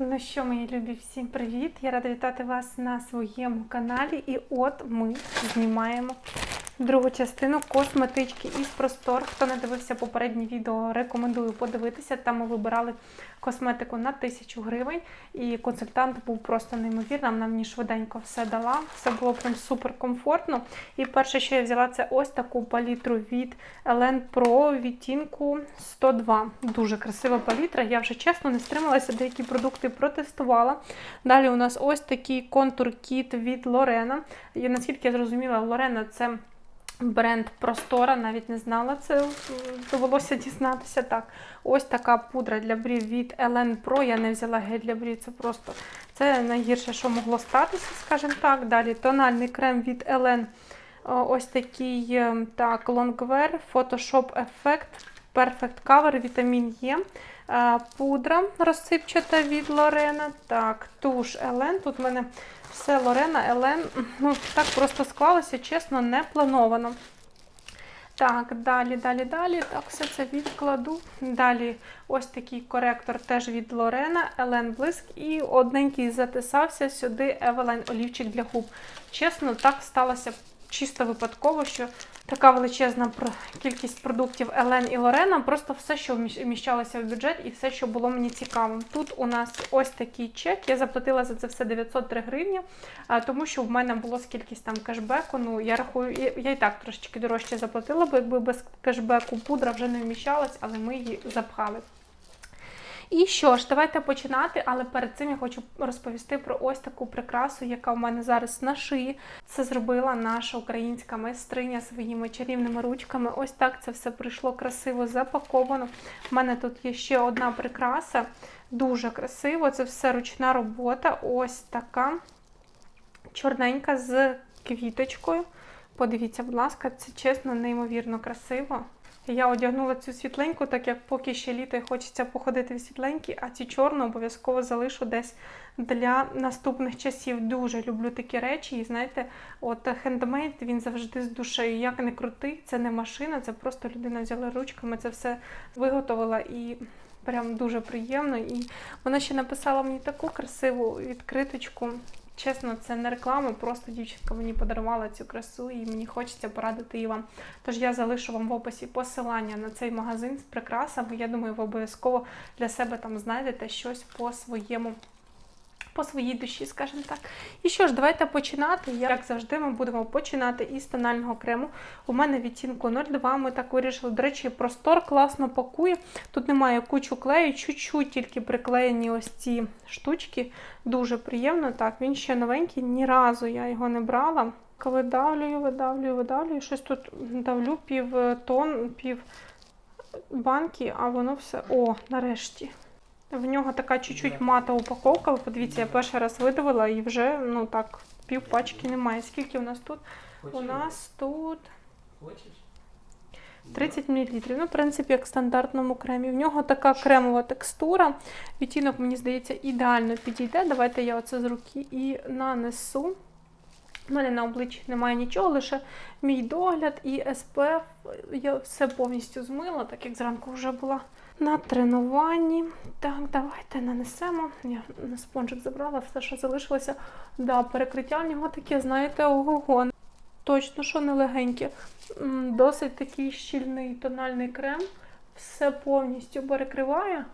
Ну що, мої любі, всім привіт! Я рада вітати вас на своєму каналі. І от ми знімаємо другу частину косметички із простор. Хто не дивився попереднє відео, рекомендую подивитися. Там ми вибирали косметику на 1000 гривень, і консультант був просто неймовірним. Вона мені швиденько все дала. Все було прям супер комфортно. І перше, що я взяла, це ось таку палітру від Elen Pro відтінку 102. Дуже красива палітра. Я вже чесно не стрималася, деякі продукти протестувала. Далі у нас ось такий контур кіт від Лорена. І наскільки я зрозуміла, Лорена це. Бренд Простора, навіть не знала це, довелося дізнатися. Так, ось така пудра для брів від Elen Pro. Я не взяла гель для брів, це просто це найгірше, що могло статися, скажімо так. Далі тональний крем від Elen. Ось такий е, так, Longwear, Photoshop Effect, Perfect Cover, вітамін Е. Пудра розсипчата від Лорена. Так, туш Елен. Тут в мене все Лорена, Елен. Ну, так просто склалося, чесно, не плановано. Так, далі, далі, далі. Так, все це відкладу. Далі ось такий коректор теж від Лорена, Елен Блиск. І одненький затисався сюди Евелайн олівчик для губ. Чесно, так сталося чисто випадково, що така величезна кількість продуктів Елен і Лорена, просто все, що вміщалося в бюджет, і все, що було мені цікавим. Тут у нас ось такий чек. Я заплатила за це все 903 гривні, тому що в мене було скількись там кешбеку. Ну, я рахую, я, і так трошечки дорожче заплатила, бо якби без кешбеку пудра вже не вміщалась, але ми її запхали. І що ж, давайте починати, але перед цим я хочу розповісти про ось таку прикрасу, яка у мене зараз на шиї. Це зробила наша українська майстриня своїми чарівними ручками. Ось так це все прийшло красиво запаковано. У мене тут є ще одна прикраса, дуже красиво. Це все ручна робота. Ось така чорненька з квіточкою. Подивіться, будь ласка, це чесно, неймовірно красиво. Я одягнула цю світленьку, так як поки ще літо і хочеться походити в світленькій, а ці чорну обов'язково залишу десь для наступних часів. Дуже люблю такі речі. І знаєте, от хендмейд він завжди з душею. Як не крутий, це не машина, це просто людина взяла ручками, це все виготовила і. Прям дуже приємно. І вона ще написала мені таку красиву відкриточку. Чесно, це не реклама, просто дівчинка мені подарувала цю красу і мені хочеться порадити її вам. Тож я залишу вам в описі посилання на цей магазин з прикрасами. Я думаю, ви обов'язково для себе там знайдете щось по своєму по своїй душі, скажімо так. І що ж, давайте починати. Як завжди, ми будемо починати із тонального крему. У мене відтінку 02. Ми так вирішили. До речі, простор класно пакує. Тут немає кучу клею, чуть-чуть тільки приклеєні ось ці штучки. Дуже приємно. Так, він ще новенький, ні разу я його не брала. Видавлюю, видавлюю, видавлюю. Щось тут давлю пів тон, пів банки, а воно все. О, нарешті. В нього така чуть-чуть мата упаковка. Ви подивіться, я перший раз видавила і вже ну так, пів пачки немає. Скільки у нас тут? У нас тут Хочеш? 30 мл. Ну, в принципі, як в стандартному кремі. В нього така кремова текстура. Відтінок, мені здається, ідеально підійде. Давайте я оце з руки і нанесу. У мене на обличчі немає нічого, лише мій догляд і SPF. Я все повністю змила, так як зранку вже була на тренуванні. Так, давайте нанесемо. Я на спонжик забрала все, що залишилося. Да, перекриття в нього таке, знаєте, ого-го. Точно, що не легеньке. Досить такий щільний тональний крем. Все повністю перекриває.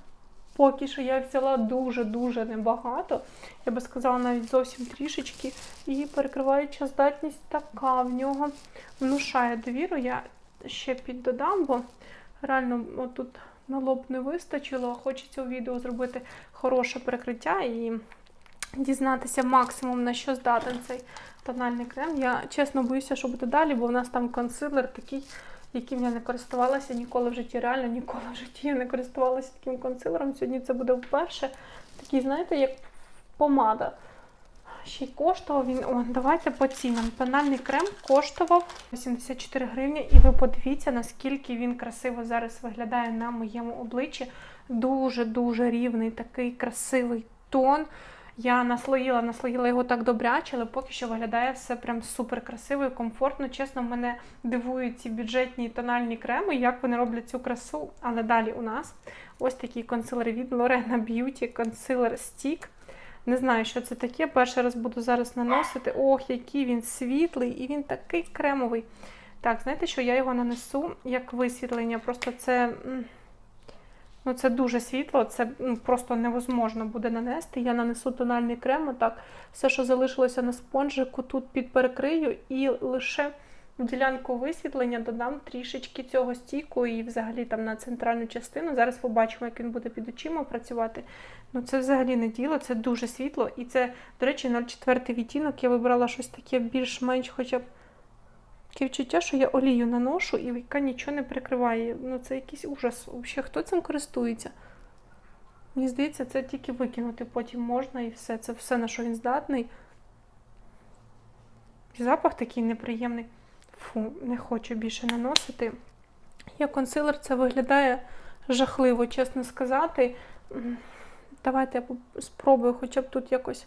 Поки що я взяла дуже-дуже небагато. Я би сказала, навіть зовсім трішечки. І перекриваюча здатність така в нього внушає довіру. Я ще піддодам, бо реально отут на лоб не вистачило. Хочеться у відео зробити хороше прикриття і дізнатися максимум, на що здатен цей тональний крем. Я чесно боюся, що буде далі, бо в нас там консилер такий, яким я не користувалася ніколи в житті. Реально ніколи в житті я не користувалася таким консилером. Сьогодні це буде вперше. Такий, знаєте, як помада. Ще й коштував він. О, давайте по цінам. Тональний крем коштував 84 гривні, і ви подивіться, наскільки він красиво зараз виглядає на моєму обличчі. Дуже-дуже рівний такий красивий тон. Я наслоїла, наслоїла його так добряче, але поки що виглядає все прям супер красиво і комфортно. Чесно, мене дивують ці бюджетні тональні креми, як вони роблять цю красу. Але далі у нас ось такий консилер від Lorena Beauty, консилер Stick. Не знаю, що це таке. Перший раз буду зараз наносити. Ох, який він світлий, і він такий кремовий. Так, знаєте що, я його нанесу як висвітлення. Просто це. Ну, це дуже світло, це ну, просто невозможно буде нанести. Я нанесу тональний крем, отак все, що залишилося на спонжику, тут підперекрию і лише в ділянку висвітлення додам трішечки цього стійку і взагалі там на центральну частину. Зараз побачимо, як він буде під очима працювати. Ну це взагалі не діло, це дуже світло. І це, до речі, 04 відтінок. Я вибрала щось таке більш-менш хоча б. Таке відчуття, що я олію наношу і яка нічого не прикриває. Ну, це якийсь ужас. Взагалі, хто цим користується? Мені здається, це тільки викинути потім можна і все. Це все, на що він здатний. Запах такий неприємний. Фу, не хочу більше наносити. Як консилер це виглядає жахливо, чесно сказати. Давайте я спробую хоча б тут якось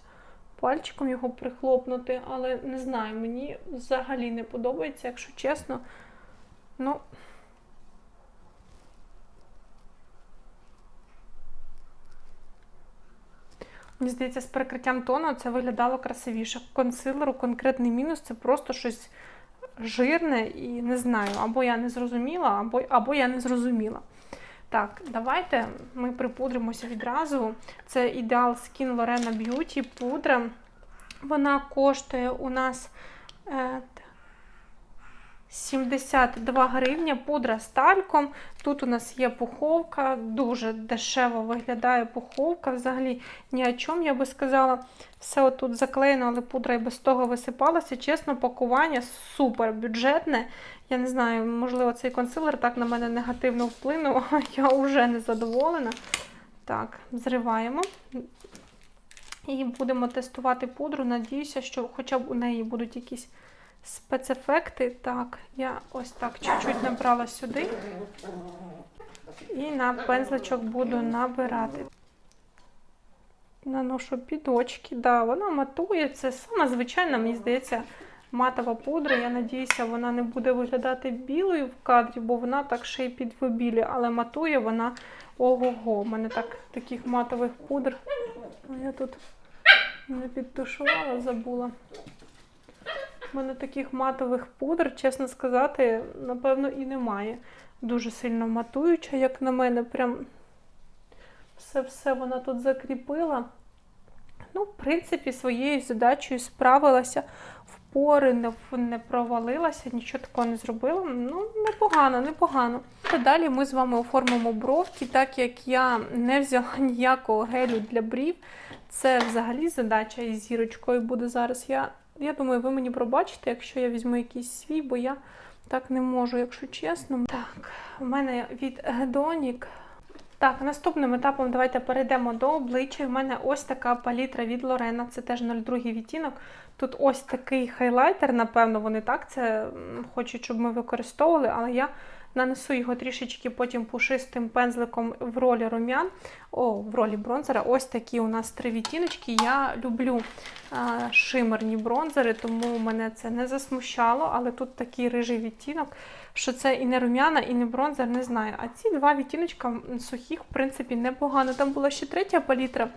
пальчиком його прихлопнути, але не знаю, мені взагалі не подобається, якщо чесно. Ну. Мені здається, з перекриттям тону це виглядало красивіше. Консилеру конкретний мінус це просто щось жирне і не знаю, або я не зрозуміла, або, або я не зрозуміла. Так, давайте ми припудримося відразу. Це ідеал Skin Lorena Beauty пудра. Вона коштує у нас е, 72 гривня, пудра з тальком. Тут у нас є пуховка, дуже дешево виглядає пуховка. Взагалі ні о чому, я би сказала. Все отут заклеєно, але пудра і без того висипалася. Чесно, пакування супер бюджетне. Я не знаю, можливо, цей консилер так на мене негативно вплинув, я вже не задоволена. Так, зриваємо. І будемо тестувати пудру. Надіюся, що хоча б у неї будуть якісь спецефекти. Так, я ось так чуть-чуть набрала сюди. І на пензличок буду набирати. Наношу під очки. Да, вона матує. Це сама звичайна, мені здається, матова пудра. Я надіюся, вона не буде виглядати білою в кадрі, бо вона так ще й під вибілі, але матує вона ого-го. У мене так таких матових пудр. Я тут не підтушувала, забула. У мене таких матових пудр, чесно сказати, напевно, і немає. Дуже сильно матуюча, як на мене, прям все-все вона тут закріпила. Ну, в принципі, своєю задачею справилася в пори, не, не провалилася, нічого такого не зробила. Ну, непогано, непогано. Та далі ми з вами оформимо бровки, так як я не взяла ніякого гелю для брів. Це взагалі задача із зірочкою буде зараз. Я, я думаю, ви мені пробачите, якщо я візьму якийсь свій, бо я так не можу, якщо чесно. Так, у мене від Hedonic так, наступним етапом давайте перейдемо до обличчя. У мене ось така палітра від Лорена, це теж 02 відтінок. Тут ось такий хайлайтер, напевно, вони так це хочуть, щоб ми використовували, але я нанесу його трішечки потім пушистим пензликом в ролі рум'ян. О, в ролі бронзера. Ось такі у нас три відтіночки. Я люблю а, шимерні бронзери, тому мене це не засмущало, але тут такий рижий відтінок що це і не рум'яна, і не бронзер, не знаю. А ці два відтіночка сухих, в принципі, непогано. Там була ще третя палітра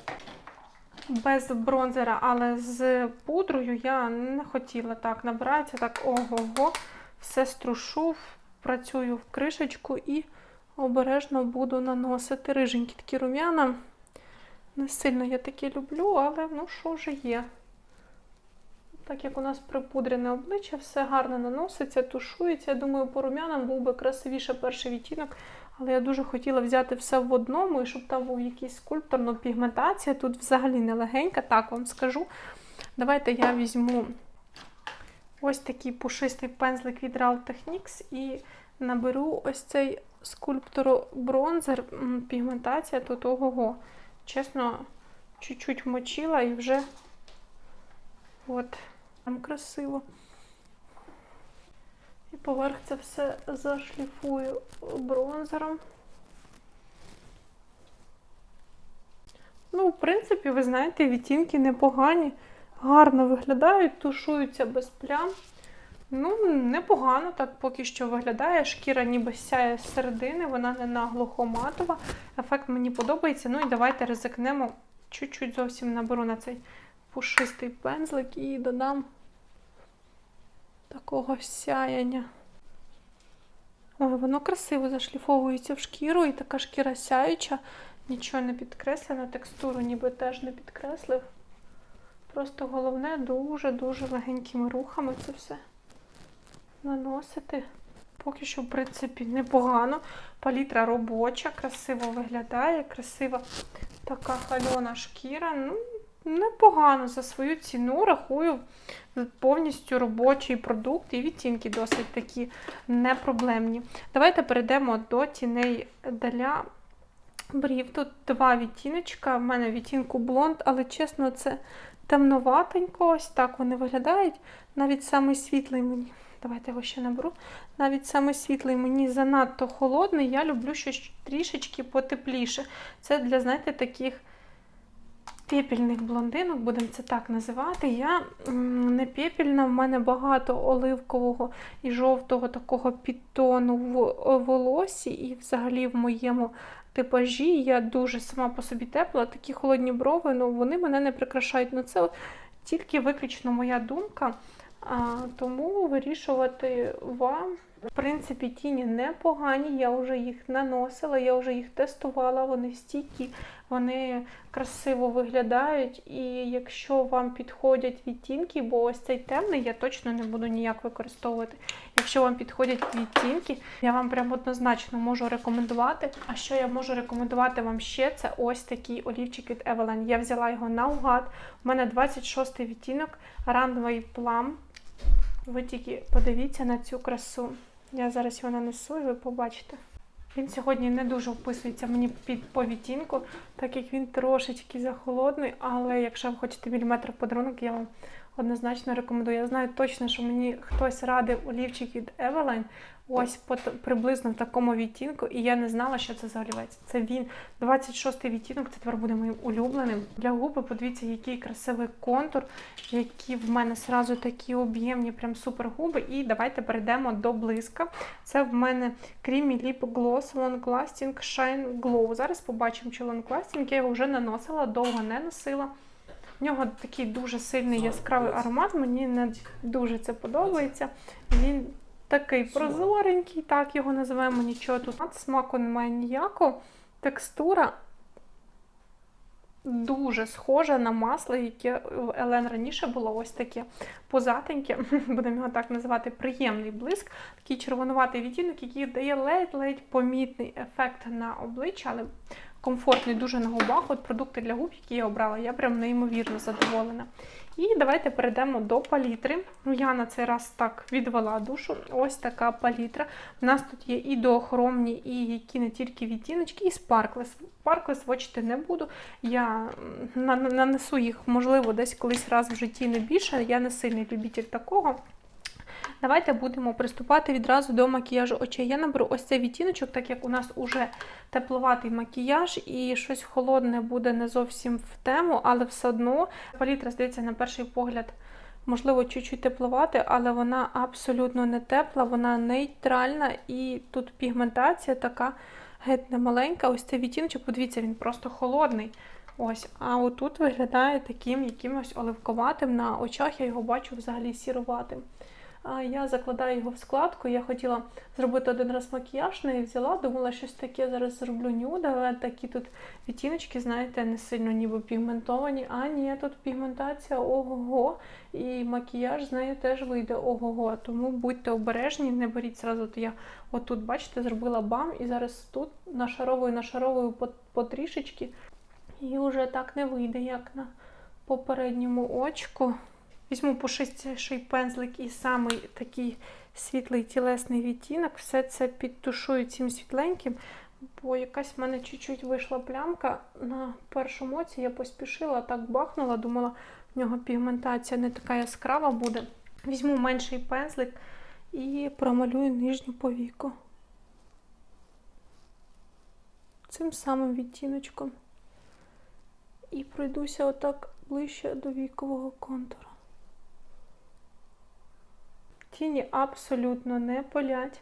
без бронзера, але з пудрою я не хотіла так. Набирається так ого-го, все струшу, працюю в кришечку і обережно буду наносити риженькі такі рум'яна. Не сильно я такі люблю, але ну що вже є. Так як у нас припудрене обличчя, все гарно наноситься, тушується. Я думаю, по рум'янам був би красивіше перший відтінок, але я дуже хотіла взяти все в одному і щоб там був якийсь скульптор, ну пігментація тут взагалі не легенька, так вам скажу. Давайте я візьму ось такий пушистий пензлик від Real Techniques і наберу ось цей скульптор бронзер. Пігментація тут ого-го. Чесно, чуть-чуть вмочила і вже от. Там красиво. І поверх це все зашліфую бронзером. Ну, в принципі, ви знаєте, відтінки непогані, гарно виглядають, тушуються без плям. Ну, непогано так поки що виглядає. Шкіра ніби сяє з середини, вона не наглухоматова. Ефект мені подобається. Ну і давайте ризикнемо. Чуть-чуть зовсім наберу на цей пушистий пензлик і додам такого сяяння. Ой, воно красиво зашліфовується в шкіру, і така шкіра сяюча, нічого не підкреслено, текстуру ніби теж не підкреслив. Просто головне дуже-дуже легенькими рухами це все наносити. Поки що, в принципі, непогано. Палітра робоча, красиво виглядає, красива така хальона шкіра. Ну, непогано за свою ціну рахую повністю робочий продукт і відтінки досить такі непроблемні. Давайте перейдемо до тіней для брів. Тут два відтіночка. В мене відтінку блонд, але чесно, це темноватенько. Ось так вони виглядають. Навіть самий світлий мені. Давайте його ще наберу. Навіть саме світлий мені занадто холодний. Я люблю щось трішечки потепліше. Це для, знаєте, таких пепельних блондинок, будемо це так називати. Я не пепельна, в мене багато оливкового і жовтого такого підтону в волосі, і взагалі в моєму типажі я дуже сама по собі тепла. Такі холодні брови, ну вони мене не прикрашають. Ну це тільки виключно моя думка. А, Тому вирішувати вам. В принципі, тіні непогані, я вже їх наносила, я вже їх тестувала, вони стійкі, вони красиво виглядають. І якщо вам підходять відтінки, бо ось цей темний я точно не буду ніяк використовувати. Якщо вам підходять відтінки, я вам прям однозначно можу рекомендувати. А що я можу рекомендувати вам ще, це ось такий олівчик від Evelyn. Я взяла його наугад. У мене 26 відтінок Runway Plum. Ви тільки подивіться на цю красу. Я зараз його нанесу і ви побачите. Він сьогодні не дуже вписується мені під повітінку, так як він трошечки захолодний, але якщо ви хочете міліметр подарунок, я вам однозначно рекомендую. Я знаю точно, що мені хтось радив олівчик від Eveline, ось приблизно в такому відтінку, і я не знала, що це за олівець. Це він 26-й відтінок, це тепер буде моїм улюбленим. Для губи, подивіться, який красивий контур, які в мене сразу такі об'ємні, прям супер губи. І давайте перейдемо до блиска. Це в мене Creamy Lip Gloss Long Lasting Shine Glow. Зараз побачимо, чи Long Lasting. Я його вже наносила, довго не носила. В нього такий дуже сильний яскравий аромат, мені не дуже це подобається. Він такий прозоренький, так його називаємо нічого тут. Смаку немає ніякого. Текстура дуже схожа на масло, яке в Елен раніше було ось таке позатеньке, будемо його так називати, приємний блиск, такий червонуватий відтінок, який дає ледь-ледь помітний ефект на обличчя, але комфортний дуже на губах. От продукти для губ, які я обрала, я прям неймовірно задоволена. І давайте перейдемо до палітри. Ну, Я на цей раз так відвела душу. Ось така палітра. У нас тут є і доохромні, і які не тільки відтіночки, і спарклес. Спарклес вочити не буду. Я нанесу їх, можливо, десь колись раз в житті не більше. Я не сильний любитель такого. Давайте будемо приступати відразу до макіяжу очей. Я наберу ось цей відтіночок, так як у нас уже тепловатий макіяж, і щось холодне буде не зовсім в тему, але все одно палітра, здається, на перший погляд, можливо, чуть-чуть тепловати, але вона абсолютно не тепла, вона нейтральна, і тут пігментація така геть немаленька. Ось цей відтіночок, подивіться, він просто холодний. Ось, А отут виглядає таким якимось оливковатим. На очах я його бачу взагалі сіроватим. Я закладаю його в складку. Я хотіла зробити один раз макіяж, не взяла, думала, щось таке зараз зроблю нюда. Такі тут відтіночки, знаєте, не сильно ніби пігментовані. А ні, тут пігментація ого-го. І макіяж з нею теж вийде ого-го. Тому будьте обережні, не беріть зразу. То я отут, бачите, зробила бам, і зараз тут нашаровую, нашаровую потрішечки. І вже так не вийде, як на попередньому очку. Візьму пушистіший пензлик і самий такий світлий тілесний відтінок. Все це підтушую цим світленьким, бо якась в мене чуть-чуть вийшла плямка. На першому оці я поспішила, так бахнула, думала, в нього пігментація не така яскрава буде. Візьму менший пензлик і промалюю нижню повіку. Цим самим відтіночком. і пройдуся отак ближче до вікового контуру. Тіні абсолютно не полять.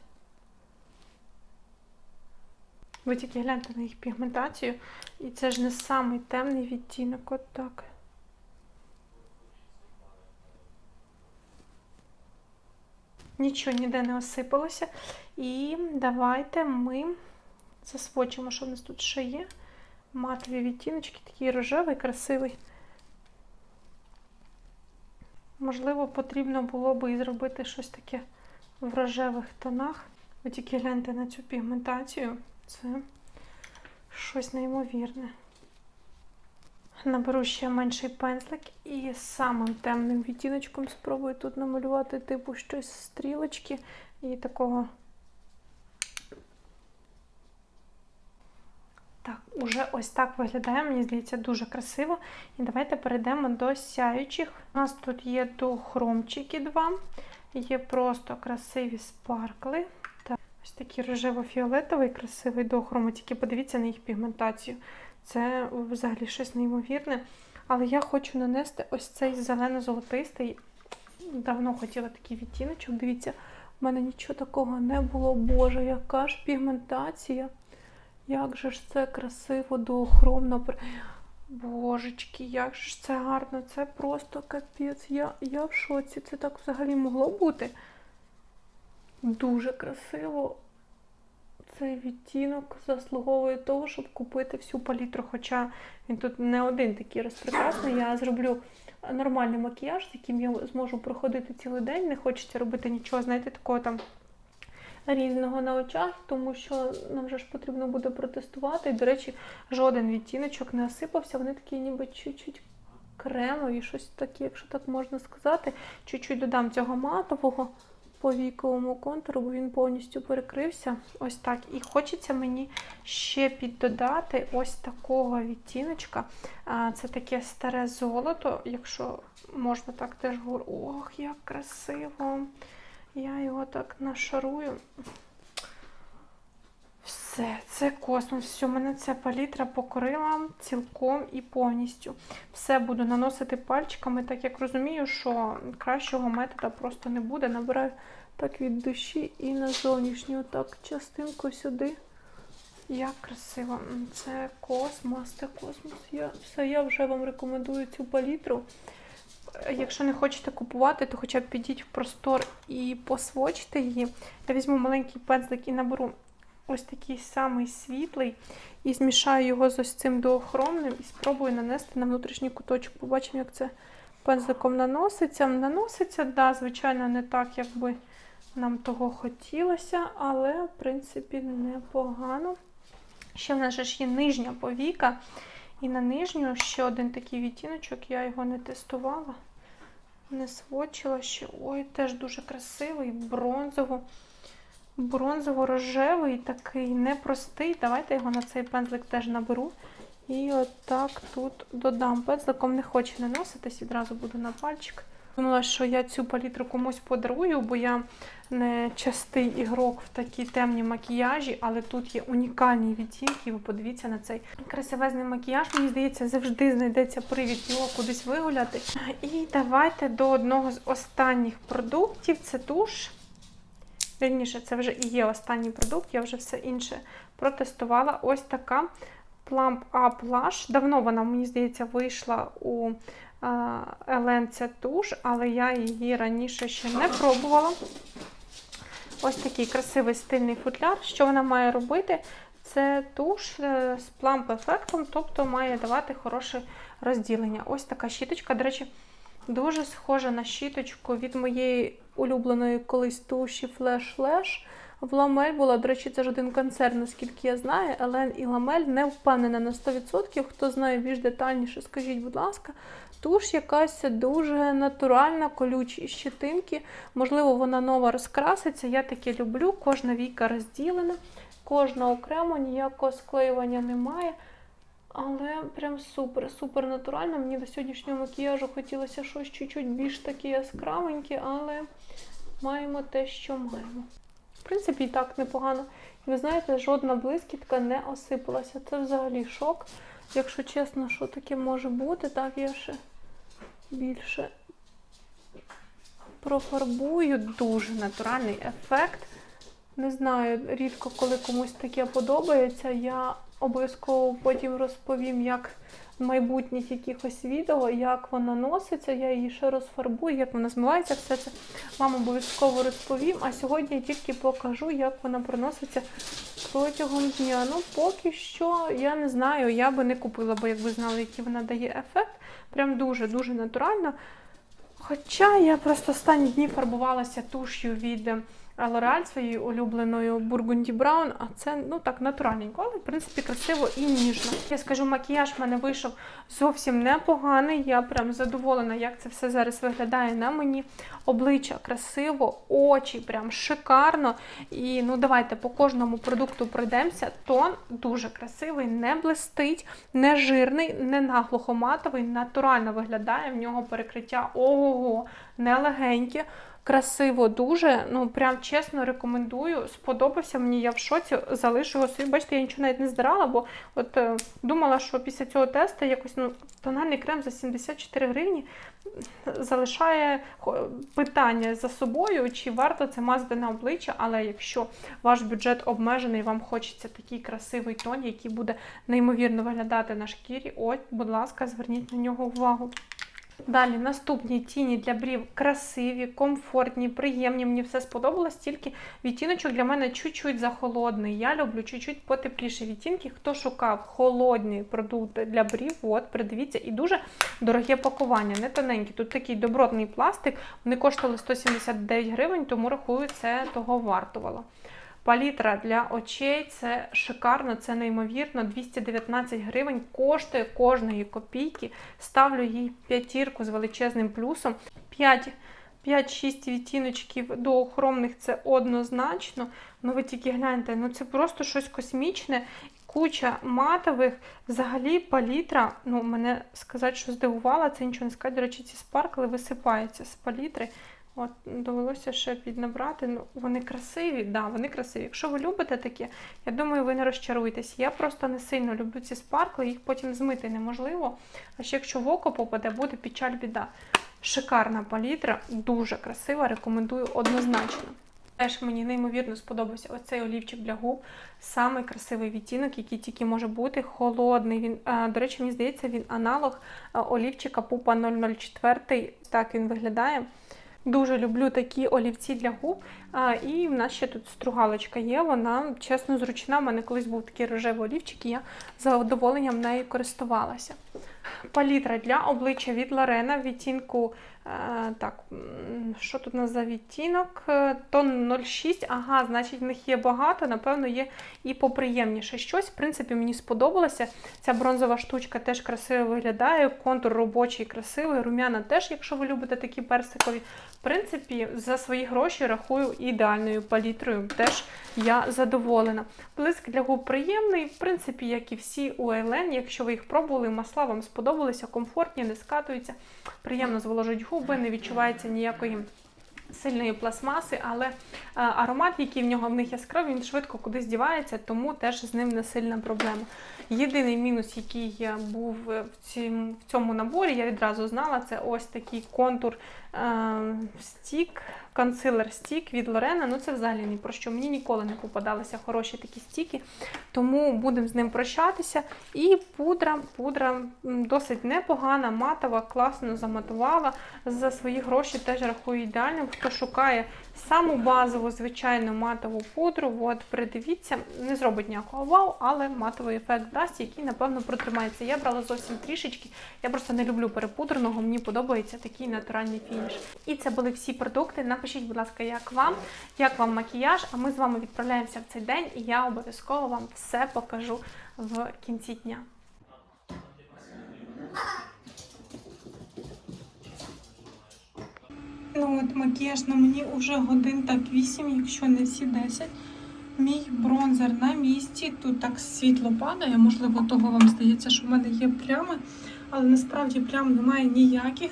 Ви тільки гляньте на їх пігментацію. І це ж не самий темний відтінок, от так. Нічого ніде не осипалося. І давайте ми засвочимо, що в нас тут ще є. Матові відтіночки, такий рожевий, красивий. Можливо, потрібно було би і зробити щось таке в рожевих тонах. Ви тільки гляньте на цю пігментацію. Це щось неймовірне. Наберу ще менший пензлик і самим темним відтіночком спробую тут намалювати типу щось стрілочки і такого. Так, уже ось так виглядає, мені здається, дуже красиво. І давайте перейдемо до сяючих. У нас тут є дохромчики два, є просто красиві спаркли. Так, ось такий рожево-фіолетовий, красивий дохром. Тільки подивіться на їх пігментацію. Це взагалі щось неймовірне. Але я хочу нанести ось цей зелено-золотистий. Давно хотіла такий відтіночок. Дивіться, в мене нічого такого не було. Боже, яка ж пігментація. Як же ж це красиво, доохромно. Божечки, як же ж це гарно, це просто капець. Я, я в шоці. Це так взагалі могло бути. Дуже красиво. Цей відтінок заслуговує того, щоб купити всю палітру. Хоча він тут не один такий розпрекрасний. Я зроблю нормальний макіяж, з яким я зможу проходити цілий день. Не хочеться робити нічого, знаєте, такого там різного на очах, тому що нам вже ж потрібно буде протестувати. І, до речі, жоден відтіночок не осипався. Вони такі ніби чуть-чуть кремові, щось таке, якщо так можна сказати. Чуть-чуть додам цього матового по віковому контуру, бо він повністю перекрився. Ось так. І хочеться мені ще піддодати ось такого відтіночка. Це таке старе золото, якщо можна так теж говорити. Ох, як красиво! Я його так нашарую. Все, це космос. Все, мене ця палітра покрила цілком і повністю. Все буду наносити пальчиками, так як розумію, що кращого методу просто не буде. Набираю так від душі і на зовнішню так частинку сюди. Як красиво. Це космос, це космос. Я, Все, я вже вам рекомендую цю палітру. Якщо не хочете купувати, то хоча б підіть в простор і посвочте її. Я візьму маленький пензлик і наберу ось такий самий світлий, і змішаю його з ось цим доохромним і спробую нанести на внутрішній куточок. Побачимо, як це пензликом наноситься. Наноситься, да, звичайно, не так, як би нам того хотілося, але, в принципі, непогано. Ще в нас ж є нижня повіка. І на нижню ще один такий відтіночок, я його не тестувала, не свочила ще. Ой, теж дуже красивий, бронзово, бронзово-рожевий, такий непростий. Давайте його на цей пензлик теж наберу. І отак тут додам. Пензликом не хочу наноситись, відразу буду на пальчик. Думала, що я цю палітру комусь подарую, бо я не частий ігрок в такі темні макіяжі, але тут є унікальні відтінки. Ви подивіться на цей красивезний макіяж. Мені здається, завжди знайдеться привід його кудись вигуляти. І давайте до одного з останніх продуктів це туш. Вірніше, це вже і є останній продукт, я вже все інше протестувала. Ось така Plump Up Blush. Давно вона, мені здається, вийшла у Елен ця туш, але я її раніше ще не пробувала. Ось такий красивий стильний футляр. Що вона має робити? Це туш е, з пламп-ефектом, тобто має давати хороше розділення. Ось така щіточка. До речі, дуже схожа на щіточку від моєї улюбленої колись туші Flash Lash. В Ламель була, до речі, це ж один концерн, наскільки я знаю. Елен і Ламель не впевнена на 100%. Хто знає більш детальніше, скажіть, будь ласка. Туш якась дуже натуральна, колючі щетинки. Можливо, вона нова розкраситься. Я таке люблю. Кожна війка розділена, кожна окремо, ніякого склеювання немає. Але прям супер, супер натурально. Мені до сьогоднішнього макіяжу хотілося щось чуть-чуть більш таке яскравеньке, але маємо те, що маємо. В принципі, і так непогано. І ви знаєте, жодна блискітка не осипалася. Це взагалі шок. якщо чесно, що таке може бути. Так, я ще більше профарбую. Дуже натуральний ефект. Не знаю, рідко коли комусь таке подобається. Я обов'язково потім розповім, як в майбутніх якихось відео, як вона носиться. Я її ще розфарбую, як вона змивається. Все це вам обов'язково розповім. А сьогодні я тільки покажу, як вона проноситься протягом дня. Ну, поки що я не знаю, я би не купила, бо як ви знали, який вона дає ефект. Прям дуже-дуже натурально. Хоча я просто останні дні фарбувалася туш'ю від L'Oreal своєю улюбленою Burgundy Brown, а це ну так натуральненько, але в принципі красиво і ніжно. Я скажу, макіяж в мене вийшов зовсім непоганий. Я прям задоволена, як це все зараз виглядає на мені. Обличчя красиво, очі прям шикарно. І ну давайте по кожному продукту пройдемося. Тон дуже красивий, не блистить, не жирний, не наглухо матовий, натурально виглядає. В нього перекриття ого-го, не легеньке. Красиво дуже, ну прям чесно рекомендую. Сподобався мені, я в шоці, залишу його собі. Бачите, я нічого навіть не здирала, бо от е, думала, що після цього тесту якось ну, тональний крем за 74 гривні залишає питання за собою, чи варто це мазати на обличчя, але якщо ваш бюджет обмежений, вам хочеться такий красивий тон, який буде неймовірно виглядати на шкірі, от, будь ласка, зверніть на нього увагу. Далі наступні тіні для брів красиві, комфортні, приємні. Мені все сподобалось, тільки відтіночок для мене чуть-чуть захолодний. Я люблю чуть-чуть потепліші відтінки. Хто шукав холодний продукт для брів, от, придивіться, і дуже дороге пакування, не тоненькі. Тут такий добротний пластик. Вони коштували 179 гривень, тому рахую, це того вартувало. Палітра для очей це шикарно, це неймовірно. 219 гривень коштує кожної копійки. Ставлю їй п'ятірку з величезним плюсом. 5 5-6 відтіночків до охромних це однозначно. Ну ви тільки гляньте, ну це просто щось космічне. Куча матових, взагалі палітра, ну мене сказати, що здивувала, це нічого не сказати. До речі, ці спаркли висипаються з палітри. От, довелося ще піднабрати. Ну, вони красиві, да, вони красиві. Якщо ви любите таке, я думаю, ви не розчаруєтесь. Я просто не сильно люблю ці спаркли, їх потім змити неможливо. А ще якщо в око попаде, буде печаль біда. Шикарна палітра, дуже красива, рекомендую однозначно. Теж мені неймовірно сподобався оцей олівчик для губ. Самий красивий відтінок, який тільки може бути. Холодний. Він, до речі, мені здається, він аналог олівчика Пупа 004. Так він виглядає. Дуже люблю такі олівці для губ. А, і в нас ще тут стругалочка є. Вона чесно зручна. У мене колись був такий рожевий олівчик, і я з задоволенням нею користувалася. Палітра для обличчя від Лорена в відтінку. е, так, що тут у нас за відтінок? Е, Тон 06. Ага, значить, в них є багато, напевно, є і поприємніше щось. В принципі, мені сподобалося. Ця бронзова штучка теж красиво виглядає. Контур робочий, красивий. Рум'яна теж, якщо ви любите такі персикові. В принципі, за свої гроші рахую ідеальною палітрою. Теж я задоволена. Блиск для губ приємний, в принципі, як і всі у Айлен. Якщо ви їх пробували, масла вам сподобалися, комфортні, не скатуються, приємно зволожить губи, не відчувається ніякої. Сильної пластмаси, але е, аромат, який в нього в них яскравий, він швидко кудись дівається, тому теж з ним не сильна проблема. Єдиний мінус, який е, був е, в цьому наборі, я відразу знала, це ось такий контур стік, консилер стік від Лорена. Ну це взагалі ні про що. Мені ніколи не попадалися хороші такі стіки, тому будемо з ним прощатися. І пудра, пудра досить непогана, матова, класно заматувала. За свої гроші теж рахую ідеальним. Хто шукає саму базову, звичайну матову пудру, от придивіться, не зробить ніякого вау, але матовий ефект дасть, який, напевно, протримається. Я брала зовсім трішечки. Я просто не люблю перепудреного, мені подобається такий натуральний фініш. І це були всі продукти. Напишіть, будь ласка, як вам, як вам макіяж, а ми з вами відправляємося в цей день, і я обов'язково вам все покажу в кінці дня. Ну от макіяж на мені вже годин так 8, якщо не всі 10. Мій бронзер на місці. Тут так світло падає. Можливо, того вам здається, що в мене є плями, але насправді плям немає ніяких.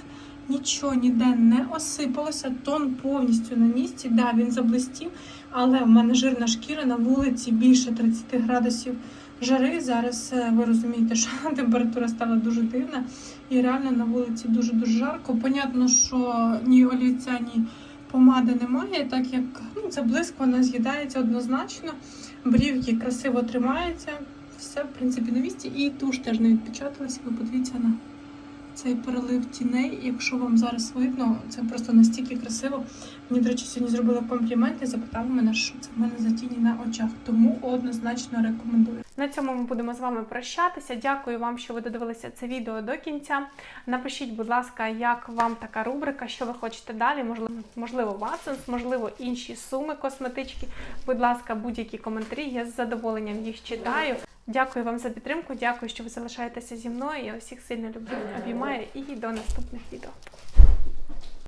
Нічого ніде не осипалося, тон повністю на місці. Да, він заблистів, але в мене жирна шкіра на вулиці більше 30 градусів жари. Зараз е, ви розумієте, що температура стала дуже дивна і реально на вулиці дуже-дуже жарко. Понятно, що ні олівця, ні помади немає, так як ну, це близько, вона з'їдається однозначно. Брівки красиво тримаються, все в принципі на місці. І туш теж не відпечаталася. Ви подивіться на цей перелив тіней. Якщо вам зараз видно, це просто настільки красиво. Мені, до речі, сьогодні зробила комплімент і запитала мене, що це в мене за тіні на очах. Тому однозначно рекомендую. На цьому ми будемо з вами прощатися. Дякую вам, що ви додивилися це відео до кінця. Напишіть, будь ласка, як вам така рубрика, що ви хочете далі. Можливо, Ватсонс, можливо, інші суми косметички. Будь ласка, будь-які коментарі. Я з задоволенням їх читаю. Дякую вам за підтримку. Дякую, що ви залишаєтеся зі мною. Я усіх сильно люблю, обіймаю і до наступних відео.